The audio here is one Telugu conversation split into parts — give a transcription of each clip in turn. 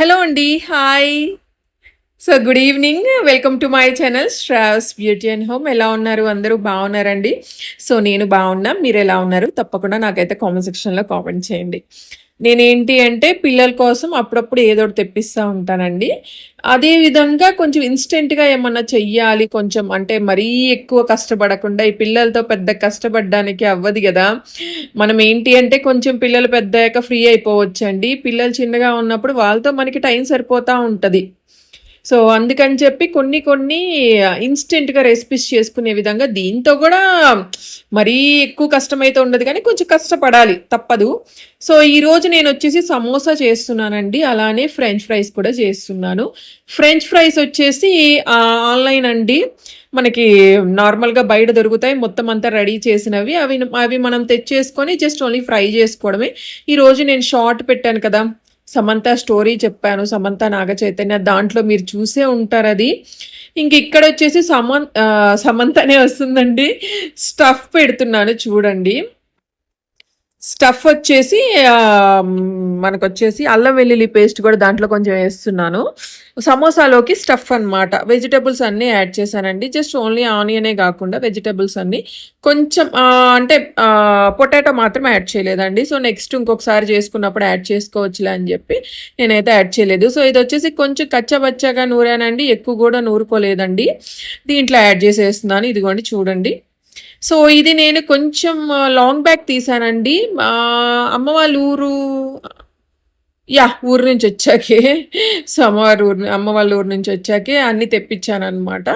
హలో అండి hi. So good evening. Welcome to my channel Shravas beauty and home. ఎలా ఉన్నారు? అందరూ బాగున్నారండి? సో నేను బాగున్నా. మీరు ఎలా ఉన్నారు? తప్పకుండా నాకైతే కామెంట్ సెక్షన్లో కామెంట్ చేయండి. నేనేంటి అంటే పిల్లల కోసం అప్పుడప్పుడు ఏదో ఒకటి తెప్పిస్తూ ఉంటానండి. అదే విధంగా కొంచెం ఇన్స్టెంట్గా ఏమన్నా చెయ్యాలి కొంచెం అంటే మరీ ఎక్కువ కష్టపడకుండా ఈ పిల్లలతో పెద్ద కష్టపడడానికి అవ్వదు కదా. మనం ఏంటి అంటే కొంచెం పిల్లలు పెద్దయ్యాక ఫ్రీ అయిపోవచ్చండి. పిల్లలు చిన్నగా ఉన్నప్పుడు వాళ్ళతో మనకి టైం సరిపోతూ ఉంటుంది. సో అందుకని చెప్పి కొన్ని కొన్ని ఇన్స్టెంట్గా రెసిపీస్ చేసుకునే విధంగా దీంతో కూడా మరీ ఎక్కువ కష్టమైతే ఉండదు కానీ కొంచెం కష్టపడాలి తప్పదు. సో ఈరోజు నేను వచ్చేసి సమోసా చేస్తున్నానండి అలానే ఫ్రెంచ్ ఫ్రైస్ కూడా చేస్తున్నాను. ఫ్రెంచ్ ఫ్రైస్ వచ్చేసి ఆన్లైన్ అండి. మనకి నార్మల్గా బయట దొరుకుతాయి మొత్తం అంతా రెడీ చేసినవి. అవి అవి మనం తెచ్చేసుకొని జస్ట్ ఓన్లీ ఫ్రై చేసుకోవడమే. ఈరోజు నేను షార్ట్ పెట్టాను కదా. సమంత స్టోరీ చెప్పాను సమంత నాగ చైతన్య దాంట్లో మీరు చూసే ఉంటారు అది. ఇంక ఇక్కడ వచ్చేసి సమంత సమంతనే వస్తుందండి. స్టఫ్ పెడుతున్నాను చూడండి. స్టఫ్ వచ్చేసి మనకు వచ్చేసి అల్లం వెల్లుల్లి పేస్ట్ కూడా దాంట్లో కొంచెం వేస్తున్నాను. సమోసాలోకి స్టఫ్ అన్నమాట. వెజిటబుల్స్ అన్నీ యాడ్ చేశానండి. జస్ట్ ఓన్లీ ఆనియనే కాకుండా వెజిటబుల్స్ అన్నీ కొంచెం అంటే పొటాటో మాత్రం యాడ్ చేయలేదండి. సో నెక్స్ట్ ఇంకొకసారి చేసుకున్నప్పుడు యాడ్ చేసుకోవచ్చులే అని చెప్పి నేనైతే యాడ్ చేయలేదు. సో ఇది వచ్చేసి కొంచెం కచ్చబచ్చగా నూరానండి. ఎక్కువ కూడా నూరుకోలేదండి. దీంట్లో యాడ్ చేసేస్తున్నాను. ఇదిగోండి చూడండి. సో ఇది నేను కొంచెం లాంగ్ బ్యాక్ తీసానండి. అమ్మ వాళ్ళ ఊరు యా ఊరు నుంచి వచ్చాకే. సో అమ్మవారి ఊరు అమ్మ వాళ్ళ ఊరు నుంచి వచ్చాకే అన్నీ తెప్పించాను అనమాట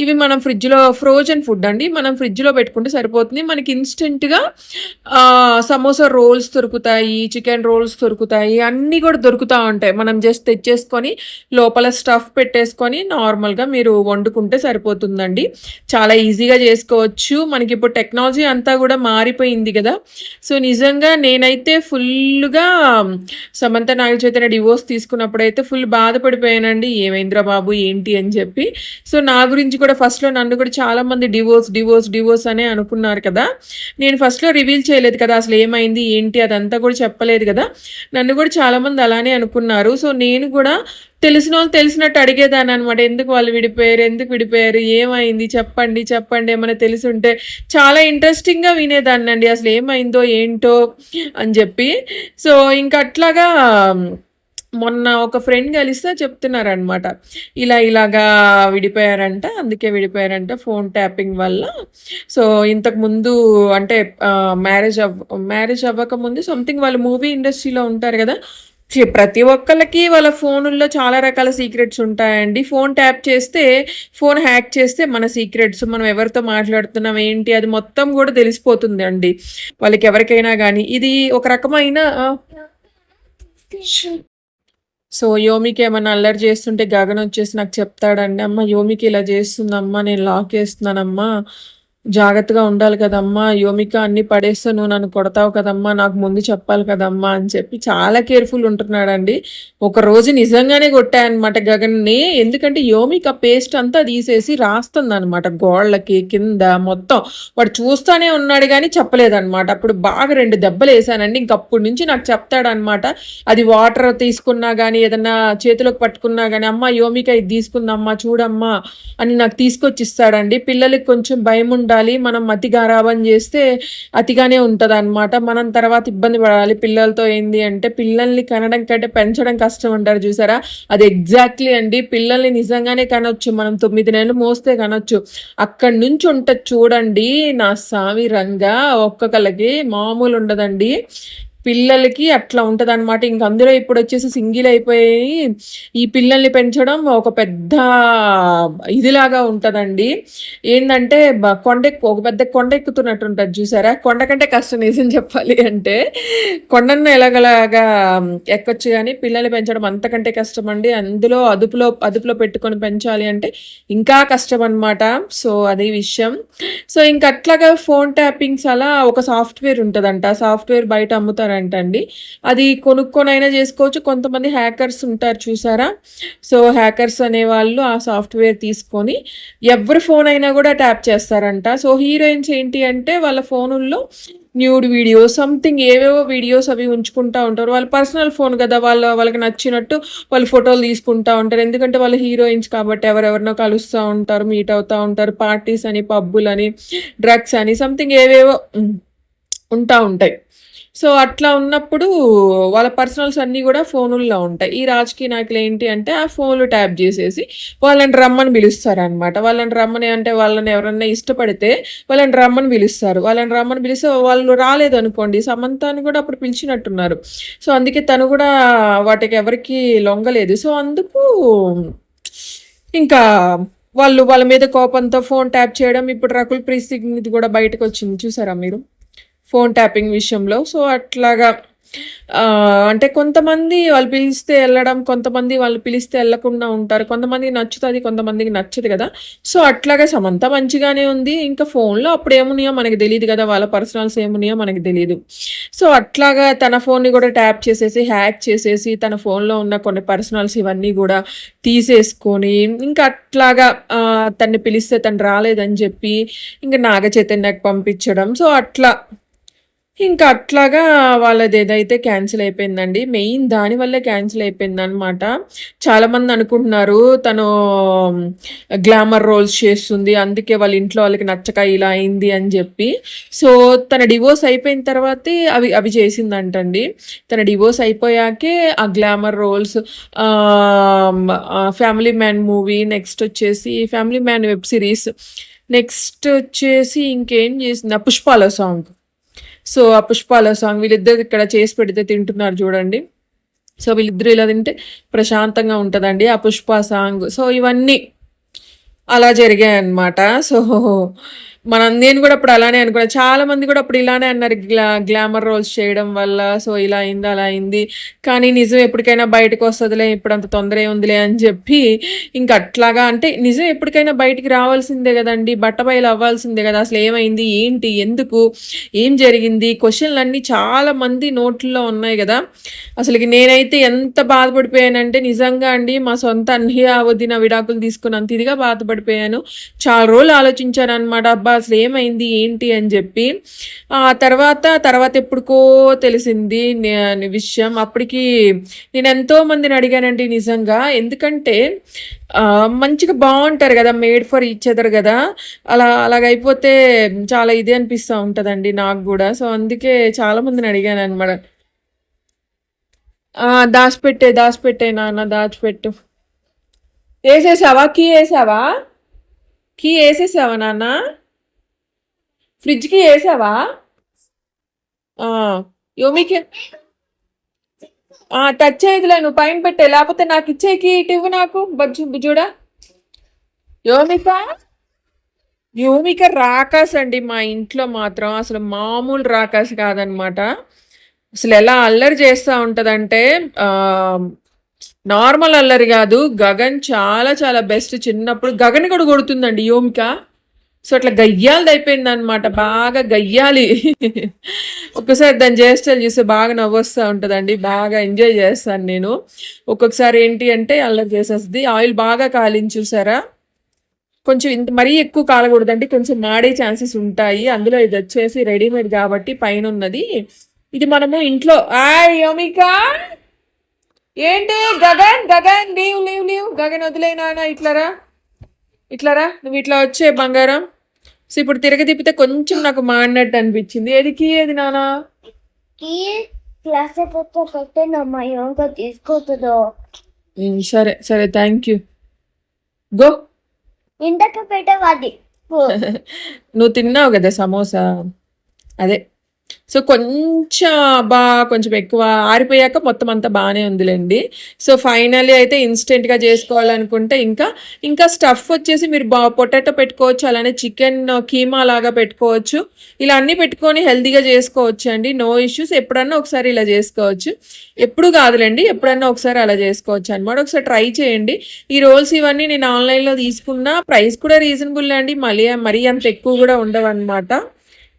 ఇవి మనం ఫ్రిడ్జ్లో ఫ్రోజన్ ఫుడ్ అండి. మనం ఫ్రిడ్జ్లో పెట్టుకుంటే సరిపోతుంది. మనకి ఇన్స్టెంట్గా సమోసా రోల్స్ దొరుకుతాయి చికెన్ రోల్స్ దొరుకుతాయి అన్నీ కూడా దొరుకుతూ ఉంటాయి. మనం జస్ట్ తెచ్చేసుకొని లోపల స్టఫ్ పెట్టేసుకొని నార్మల్గా మీరు వండుకుంటే సరిపోతుందండి. చాలా ఈజీగా చేసుకోవచ్చు. మనకి ఇప్పుడు టెక్నాలజీ అంతా కూడా మారిపోయింది కదా. సో నిజంగా నేనైతే ఫుల్గా సమంత నాగ చైతన్య డివోర్స్ తీసుకున్నప్పుడైతే ఫుల్ బాధపడిపోయానండి. ఏమైందిరా బాబు? ఏంటి అని చెప్పి. సో నా గురించి కూడా ఫస్ట్లో నన్ను కూడా చాలా మంది డివోర్స్ డివోర్స్ డివోర్స్ అనే అనుకున్నారు కదా. నేను ఫస్ట్లో రివీల్ చేయలేదు కదా అసలు ఏమైంది ఏంటి అదంతా కూడా చెప్పలేదు కదా. నన్ను కూడా చాలామంది అలానే అనుకున్నారు. సో నేను కూడా తెలిసిన వాళ్ళు తెలిసినట్టు అడిగేదాన్ని అనమాట ఎందుకు వాళ్ళు విడిపోయారు ఎందుకు విడిపోయారు ఏమైంది చెప్పండి చెప్పండి ఏమైనా తెలిసి ఉంటే చాలా ఇంట్రెస్టింగ్గా వినేదాన్ని అండి అసలు ఏమైందో ఏంటో అని చెప్పి. సో ఇంక అట్లాగా మొన్న ఒక ఫ్రెండ్ కలిస్తే చెప్తున్నారనమాట ఇలా ఇలాగా విడిపోయారంట అందుకే విడిపోయారంట ఫోన్ ట్యాపింగ్ వల్ల. సో ఇంతకు ముందు అంటే మ్యారేజ్ అవ్వ మ్యారేజ్ అవ్వక ముందు సంథింగ్ వాళ్ళు మూవీ ఇండస్ట్రీలో ఉంటారు కదా ప్రతి ఒక్కళ్ళకి వాళ్ళ ఫోనుల్లో చాలా రకాల సీక్రెట్స్ ఉంటాయండి. ఫోన్ ట్యాప్ చేస్తే ఫోన్ హ్యాక్ చేస్తే మన సీక్రెట్స్ మనం ఎవరితో మాట్లాడుతున్నాం ఏంటి అది మొత్తం కూడా తెలిసిపోతుంది అండి వాళ్ళకి ఎవరికైనా కానీ ఇది ఒక రకమైన సో యోమికి ఏమైనా అల్లరి చేస్తుంటే గగన్ వచ్చేసి నాకు చెప్తాడండి అమ్మ యోమికి ఇలా చేస్తుందమ్మా నేను లాక్ చేస్తున్నానమ్మా. జాగ్రత్తగా ఉండాలి కదమ్మా. యోమిక అన్ని పడేస్తే నువ్వు నన్ను కొడతావు కదమ్మా. నాకు ముందు చెప్పాలి కదమ్మా అని చెప్పి చాలా కేర్ఫుల్ ఉంటున్నాడండి. ఒక రోజు నిజంగానే కొట్టాయన్నమాట గగన్ని. ఎందుకంటే యోమిక పేస్ట్ అంతా తీసేసి రాస్తుంది అనమాట గోళ్ళకి కింద మొత్తం. వాడు చూస్తానే ఉన్నాడు కానీ చెప్పలేదన్నమాట. అప్పుడు బాగా రెండు దెబ్బలు వేసానండి. ఇంకప్పటి నుంచి నాకు చెప్తాడనమాట అది వాటర్ తీసుకున్నా కానీ ఏదన్నా చేతిలోకి పట్టుకున్నా కానీ అమ్మ యోమిక ఇది తీసుకుందమ్మా చూడమ్మా అని నాకు తీసుకొచ్చి ఇస్తాడండి పిల్లలకి కొంచెం భయం ఉండాలి. మనం అతి గారాబం చేస్తే అతిగానే ఉంటుంది అనమాట మనం తర్వాత ఇబ్బంది పడాలి. పిల్లలతో ఏంది అంటే పిల్లల్ని కనడం కంటే పెంచడం కష్టం అంటారు చూసారా? అది ఎగ్జాక్ట్లీ అండి. పిల్లల్ని నిజంగానే కనొచ్చు. మనం తొమ్మిది నెలలు మోస్తే కనొచ్చు. అక్కడి నుంచి ఉంటుంది చూడండి నా సామి రంగా ఒక్కొక్కళ్ళకి మామూలు ఉండదండి. పిల్లలకి అట్లా ఉంటుంది అనమాట ఇంక అందులో ఇప్పుడు వచ్చేసి సింగిల్ అయిపోయి ఈ పిల్లల్ని పెంచడం ఒక పెద్ద ఇదిలాగా ఉంటుందండి. ఏంటంటే కొండ ఒక పెద్ద కొండ ఎక్కుతున్నట్టు ఉంటుంది చూసారా? కొండ కంటే కష్టం నిజం చెప్పాలి అంటే కొండను ఎలాగలాగా ఎక్కొచ్చు కానీ పిల్లల్ని పెంచడం అంతకంటే కష్టం అండి అందులో అదుపులో అదుపులో పెట్టుకొని పెంచాలి అంటే ఇంకా కష్టం అనమాట సో అది విషయం. సో ఇంక అట్లాగా ఫోన్ ట్యాపింగ్స్ అలా ఒక సాఫ్ట్వేర్ ఉంటుందంట. సాఫ్ట్వేర్ బయట అమ్ముతారంటండి అది కొనుక్కొనైనా చేసుకోవచ్చు. కొంతమంది హ్యాకర్స్ ఉంటారు చూసారా? సో హ్యాకర్స్ అనేవాళ్ళు ఆ సాఫ్ట్వేర్ తీసుకొని ఎవరి ఫోన్ అయినా కూడా ట్యాప్ చేస్తారంట. సో హీరోయిన్స్ ఏంటి అంటే వాళ్ళ ఫోనుల్లో న్యూడ్ వీడియోస్ సంథింగ్ ఏవేవో వీడియోస్ అవి ఉంచుకుంటూ ఉంటారు. వాళ్ళ పర్సనల్ ఫోన్ కదా వాళ్ళ వాళ్ళకి నచ్చినట్టు వాళ్ళు ఫోటోలు తీసుకుంటా ఉంటారు. ఎందుకంటే వాళ్ళు హీరోయిన్స్ కాబట్టి ఎవరెవరినో కలుస్తూ ఉంటారు మీట్ అవుతూ ఉంటారు. పార్టీస్ అని పబ్బులని డ్రగ్స్ అని సంథింగ్ ఏవేవో ఉంటా ఉంటాయి. సో అట్లా ఉన్నప్పుడు వాళ్ళ పర్సనల్స్ అన్నీ కూడా ఫోనుల్లో ఉంటాయి. ఈ రాజకీయ నాయకులు ఏంటి అంటే ఆ ఫోన్లు ట్యాప్ చేసేసి వాళ్ళని రమ్మని పిలుస్తారనమాట వాళ్ళని రమ్మని అంటే వాళ్ళని ఎవరన్నా ఇష్టపడితే వాళ్ళని రమ్మని పిలుస్తారు. వాళ్ళని రమ్మని పిలిస్తే వాళ్ళు రాలేదు అనుకోండి సమంతాన్ని కూడా అప్పుడు పిలిచినట్టున్నారు. సో అందుకే తను కూడా వాటికి ఎవరికి లొంగలేదు. సో అందుకు ఇంకా వాళ్ళు వాళ్ళ మీద కోపంతో ఫోన్ ట్యాప్ చేయడం ఇప్పుడు రకుల్ ప్రీత్ సింగ్ ఇది కూడా బయటకు వచ్చింది. చూసారా మీరు? ఫోన్ ట్యాపింగ్ విషయంలో. సో అట్లాగా అంటే కొంతమంది వాళ్ళు పిలిస్తే వెళ్ళడం కొంతమంది వాళ్ళు పిలిస్తే వెళ్ళకుండా ఉంటారు. కొంతమందికి నచ్చుతుంది కొంతమందికి నచ్చదు కదా. సో అట్లాగా సమంత మంచిగానే ఉంది. ఇంకా ఫోన్లో అప్పుడు ఏమున్నాయో మనకి తెలియదు కదా. వాళ్ళ పర్సనల్స్ ఏమున్నాయో మనకి తెలియదు సో అట్లాగా తన ఫోన్ని కూడా ట్యాప్ చేసేసి హ్యాక్ చేసేసి తన ఫోన్లో ఉన్న కొన్ని పర్సనల్స్ ఇవన్నీ కూడా తీసేసుకొని ఇంకా అట్లాగా తన్ని పిలిస్తే తను రాలేదని చెప్పి ఇంకా నాగ చైతన్యకు పంపించడం. సో అట్లా ఇంకా అట్లాగా వాళ్ళది ఏదైతే క్యాన్సిల్ అయిపోయిందండి మెయిన్ దానివల్లే క్యాన్సిల్ అయిపోయింది అనమాట చాలామంది అనుకుంటున్నారు తను గ్లామర్ రోల్స్ చేస్తుంది అందుకే వాళ్ళ ఇంట్లో వాళ్ళకి నచ్చక ఇలా అయింది అని చెప్పి. సో తన డివోర్స్ అయిపోయిన తర్వాతే అవి అవి చేసిందంటండి. తన డివోర్స్ అయిపోయాకే ఆ glamour roles family man movie next వచ్చేసి family man web series next వచ్చేసి ఇంకేం చేసింది? ఆ పుష్పాల సాంగ్. సో ఆ పుష్పాల సాంగ్ వీళ్ళిద్దరు ఇక్కడ చేసి పెడితే తింటున్నారు చూడండి. సో వీళ్ళిద్దరు ఇలా తింటే ప్రశాంతంగా ఉంటుందండి ఆ పుష్ప సాంగ్ సో ఇవన్నీ అలా జరిగాయి అన్నమాట సో మనం నేను కూడా అప్పుడు అలానే అనుకున్నా. చాలా మంది కూడా అప్పుడు ఇలానే అన్నారు గ్లా గ్లామర్ రోల్స్ చేయడం వల్ల సో ఇలా అయింది అలా అయింది. కానీ నిజం ఎప్పటికైనా బయటకు వస్తుందిలే ఇప్పుడు అంత తొందర ఉందిలే అని చెప్పి ఇంకా అట్లాగా అంటే నిజం ఎప్పటికైనా బయటికి రావాల్సిందే కదండి. బట్టబయలు అవ్వాల్సిందే కదా. అసలు ఏమైంది ఏంటి ఎందుకు ఏం జరిగింది? క్వశ్చన్లు అన్నీ చాలా మంది నోట్లలో ఉన్నాయి కదా. అసలుకి నేనైతే ఎంత బాధపడిపోయానంటే నిజంగా అండి మా సొంత అన్నయ్య వదిన విడాకులు తీసుకున్నంత ఇదిగా బాధపడిపోయాను. చాలా రోజులు ఆలోచించాను అనమాట అబ్బా అసలు ఏమైంది ఏంటి అని చెప్పి ఆ తర్వాత తర్వాత ఎప్పుడుకో తెలిసింది విషయం. అప్పటికి నేను ఎంతో మందిని అడిగానండి నిజంగా. ఎందుకంటే మంచిగా బాగుంటారు కదా మేడ్ ఫర్ ఈచ్ అదర్ కదా. అలా అలాగైపోతే చాలా ఇది అనిపిస్తూ ఉంటుందండి నాకు కూడా. సో అందుకే చాలా మందిని అడిగాను అనమాట దాచిపెట్టే దాచిపెట్టే నాన్న దాచిపెట్టు. వేసేసావా? కీ వేసావా? కీ వేసేసావా నాన్న? ఫ్రిడ్జ్కి వేసావా? ఆ, యోమికి. టచ్ అయ్యేదిలే నువ్వు పైన పెట్టే లేకపోతే నాకు ఇచ్చే కీ ఇటు ఇవ్వు నాకు. బజ్జు బుజ్జుడా. యోమిక? యోమిక రాకాస్ అండి మా ఇంట్లో మాత్రం అసలు మామూలు రాకాస్ కాదనమాట. అసలు ఎలా అల్లరి చేస్తూ ఉంటుందంటే నార్మల్ అల్లరి కాదు గగన్ చాలా చాలా బెస్ట్ చిన్నప్పుడు. గగన్ కూడా కొడుతుందండి యోమిక. సో అట్లా గయ్యాలది అయిపోయింది అనమాట బాగా గయ్యాలి. ఒక్కసారి దాని చేష్టలు చూస్తే బాగా నవ్వొస్తూ ఉంటుందండి. బాగా ఎంజాయ్ చేస్తాను నేను. ఒక్కొక్కసారి ఏంటి అంటే అల్లరి చేసేస్తుంది. ఆయిల్ బాగా కాలించి చూసారా? కొంచెం ఇంత మరీ ఎక్కువ కాలకూడదండి. కొంచెం మాడే ఛాన్సెస్ ఉంటాయి. అందులో ఇది వచ్చేసి రెడీమేడ్ కాబట్టి పైన ఉన్నది ఇది మనము ఇంట్లో ఆయ్ ఏంటి? Gagan Gagan leave leave leave. Gagan వదిలేనా ఇట్లారా? ఇట్లారా? నువ్వు ఇట్లా వచ్చే బంగారం. సో ఇప్పుడు తిరగ తిప్పితే కొంచెం నాకు మాడినట్టు అనిపించింది. ఏదికి ఏది నానా? క్లాస్ పెట్టే నమ్మ యోగా తీసుకోతుందో. సరే సరే థ్యాంక్ యూ గో. ఇంతకు పెట్టేవాది నువ్వు తిన్నావు కదా సమోసా? అదే. సో కొంచెం బా కొంచెం ఎక్కువ ఆరిపోయాక మొత్తం అంతా బాగానే ఉందిలేండి. సో ఫైనల్లీ అయితే ఇన్స్టెంట్గా చేసుకోవాలనుకుంటే ఇంకా ఇంకా స్టఫ్ వచ్చేసి మీరు బా పొటాటో పెట్టుకోవచ్చు అలానే చికెన్ కీమా లాగా పెట్టుకోవచ్చు. ఇలా అన్నీ పెట్టుకొని హెల్తీగా చేసుకోవచ్చు అండి. No issues. ఎప్పుడన్నా ఒకసారి ఇలా చేసుకోవచ్చు. ఎప్పుడు కాదులేండి. ఎప్పుడన్నా ఒకసారి అలా చేసుకోవచ్చు అనమాట ఒకసారి ట్రై చేయండి. ఈ రోల్స్ ఇవన్నీ నేను ఆన్లైన్లో తీసుకున్నా. ప్రైస్ కూడా రీజనబుల్ అండి. మళ్ళీ మరీ అంత ఎక్కువ కూడా ఉండవన్నమాట.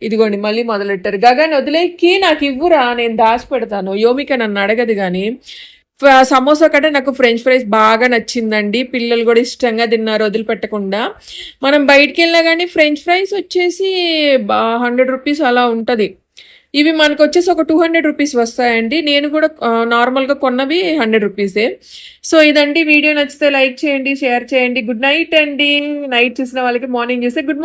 ఇదిగోండి మళ్ళీ మొదలెట్టారు. గగన్ వదిలేకి నాకు ఇవ్వురా? నేను దాచి పెడతాను. యోమిక నన్ను అడగదు కానీ సమోసా కంటే నాకు ఫ్రెంచ్ ఫ్రైస్ బాగా నచ్చిందండి. పిల్లలు కూడా ఇష్టంగా తిన్నారు వదిలిపెట్టకుండా. మనం బయటికి వెళ్ళినా కానీ ఫ్రెంచ్ ఫ్రైస్ వచ్చేసి హండ్రెడ్ రూపీస్ అలా ఉంటుంది. ఇవి మనకు వచ్చేసి ఒక టూ హండ్రెడ్ రూపీస్ వస్తాయండి. నేను కూడా నార్మల్గా కొన్నవి హండ్రెడ్ రూపీసే. సో ఇదండి. వీడియో నచ్చితే లైక్ చేయండి షేర్ చేయండి. గుడ్ నైట్ అండి. నైట్ చూసిన వాళ్ళకి మార్నింగ్ చూస్తే గుడ్